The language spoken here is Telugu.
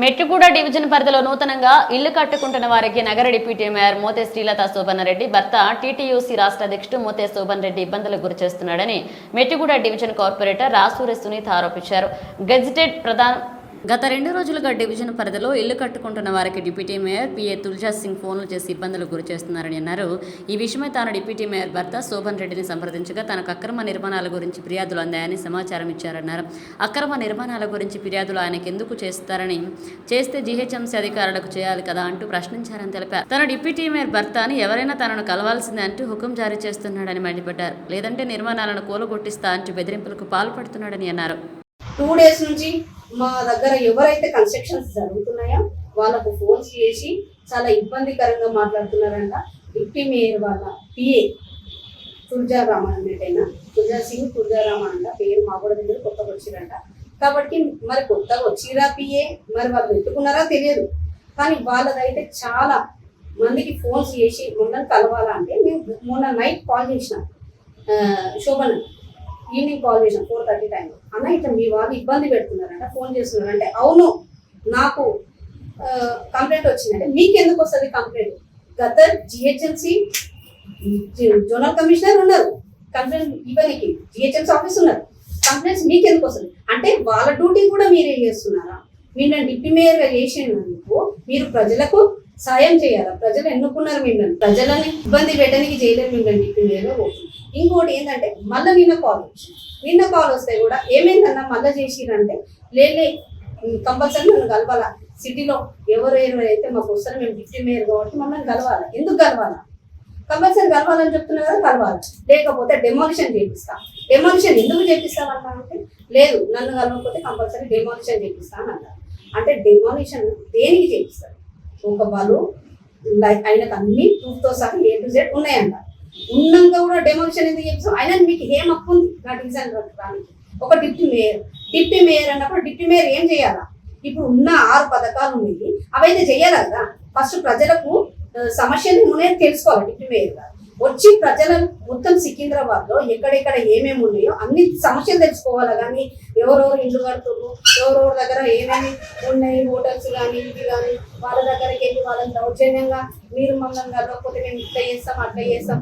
మెట్టుగూడ డివిజన్ పరిధిలో నూతనంగా ఇల్లు కట్టుకుంటున్న వారికి నగర డిప్యూటీ మేయర్ మోతే శ్రీలత శోభన్ రెడ్డి భర్త టీటీయూసీ రాష్ట్ర అధ్యక్షుడు మోతే శోభన్ రెడ్డి ఇబ్బందులకు గురి చేస్తున్నాడని మెట్టుగూడ డివిజన్ కార్పొరేటర్ రాసూరి సునీత ఆరోపించారు. గెజిటెడ్ ప్రధాన గత రెండు రోజులుగా డివిజన్ పరిధిలో ఇల్లు కట్టుకుంటున్న వారికి deputy mayor PA Tulja Singh ఫోన్లు చేసి ఇబ్బందులకు గురి చేస్తున్నారని అన్నారు. ఈ విషయమై తాను డిప్యూటీ మేయర్ భర్త శోభన్ రెడ్డిని సంప్రదించగా తనకు అక్రమ నిర్మాణాల గురించి ఫిర్యాదులు అందాయని సమాచారం ఇచ్చారన్నారు. అక్రమ నిర్మాణాల గురించి ఫిర్యాదులు ఆయనకు ఎందుకు చేస్తారని చేస్తే జీహెచ్ఎంసీ అధికారులకు చేయాలి కదా అంటూ ప్రశ్నించారని తెలిపారు. తన డిప్యూటీ మేయర్ భర్త అని ఎవరైనా తనను కలవాల్సిందే అంటూ హుకుం జారీ చేస్తున్నాడని మండిపడ్డారు. లేదంటే నిర్మాణాలను కూలగొట్టిస్తా అంటూ బెదిరింపులకు పాల్పడుతున్నాడని అన్నారు. టూ డేస్ నుంచి మా దగ్గర ఎవరైతే కన్స్ట్రక్షన్స్ జరుగుతున్నాయో వాళ్ళకు ఫోన్స్ చేసి చాలా ఇబ్బందికరంగా మాట్లాడుతున్నారంట. డిప్టీ మేయర్ వాళ్ళ పిఏ తుల్జారామ అన్నట్టయినా తుల్జా సింగ్ తుల్జారామ అంట. పేరు మా కూడా దగ్గర కొత్తగా వచ్చిరంట కాబట్టి మరి కొత్తగా వచ్చిరా పిఏ మరి వాళ్ళు పెట్టుకున్నారా తెలియదు. కానీ వాళ్ళదైతే చాలా మందికి ఫోన్స్ చేసి మొన్న కలవాలా అంటే మేము మొన్న నైట్ కాల్ చేసినాం. శోభన్ ఈవినింగ్ కాల్ చేసిన ఫోర్ థర్టీ టైంలో. అన్న ఇట్లా మీ వాళ్ళు ఇబ్బంది పెడుతున్నారంట ఫోన్ చేస్తున్నారంటే అవును నాకు కంప్లైంట్ వచ్చిందంటే మీకు ఎందుకు వస్తుంది కంప్లైంట్? గత జిహెచ్ఎంసి జోనల్ కమిషనర్ ఉన్నారు. కంప్లైంట్ ఇవ్వనికి జిహెచ్ఎంసీ ఆఫీస్ ఉన్నారు. కంప్లైంట్స్ మీకు ఎందుకు వస్తుంది? అంటే వాళ్ళ డ్యూటీ కూడా మీరే చేస్తున్నారా? మీరు నన్ను డిప్యూటీ మేయర్గా చేసినందుకు మీరు ప్రజలకు సాయం చేయాలా? ప్రజలు ఎన్నుకున్నారు మిమ్మల్ని? ప్రజలని ఇబ్బంది పెట్టడానికి చేయలేదు మిమ్మల్ని డిప్యూ మేయర్గా పోతుంది ఇంకోటి ఏంటంటే మళ్ళీ నిన్న కాల్ వచ్చింది. నిన్న కాల్ వస్తే కూడా ఏమైందన్నా మళ్ళీ చేసిరంటే లేలే కంపల్సరీ నన్ను కలవాల? సిటీలో ఎవరు ఎవరైతే మాకు వస్తారో మేము డిప్యూటీ మేయర్ కాబట్టి మమ్మల్ని కలవాలా? ఎందుకు కలవాలా? కంపల్సరీ కలవాలని చెప్తున్నా కదా కలవాలి. లేకపోతే డెమాలిషన్ చేపిస్తా. డెమాలిషన్ ఎందుకు చేపిస్తామన్నా అంటే లేదు నన్ను కలవకపోతే కంపల్సరీ డెమాలిషన్ చేపిస్తాను అన్నారు అంటే డెమాలిషన్ దేనికి చేపిస్తారు? ఒక వాళ్ళు లైక్ ఆయనకు అన్ని ప్రూఫ్తో సహా ఏ టు జెడ్ ఉన్నాయంట. ఉన్నాక కూడా డెమోలిషన్ ఎందుకు చేపిస్తాం అయినా మీకు ఏం హక్కు ఉంది. నా డివిజన్ రానికి. ఒక డిప్యూటీ మేయర్. డిప్యూటీ మేయర్ అన్నప్పుడు డిప్యూటీ మేయర్ ఏం చేయాలా? ఇప్పుడు ఉన్న ఆరు పథకాలు ఉన్నాయి. అవైతే చేయాలి కదా? ఫస్ట్ ప్రజలకు సమస్యలు ఉన్నాయో తెలుసుకోవాలి డిప్యూటీ మేయర్ గారు. వచ్చి ప్రజల మొత్తం సికింద్రాబాద్లో ఎక్కడెక్కడ ఏమేమి ఉన్నాయో అన్ని సమస్యలు తెలుసుకోవాలి కానీ? ఎవరెవరు ఇండ్లు కడుతున్నారు ఎవరెవరి దగ్గర ఏమేమి ఉన్నాయి? హోటల్స్ కానీ ఇవి కానీ వాళ్ళ దగ్గరికి వెళ్ళి వాళ్ళని దౌర్జన్యంగా మీరు మమ్మల్ని కలవకపోతే మేము ఇట్లా చేస్తాం అట్లా చేస్తాం.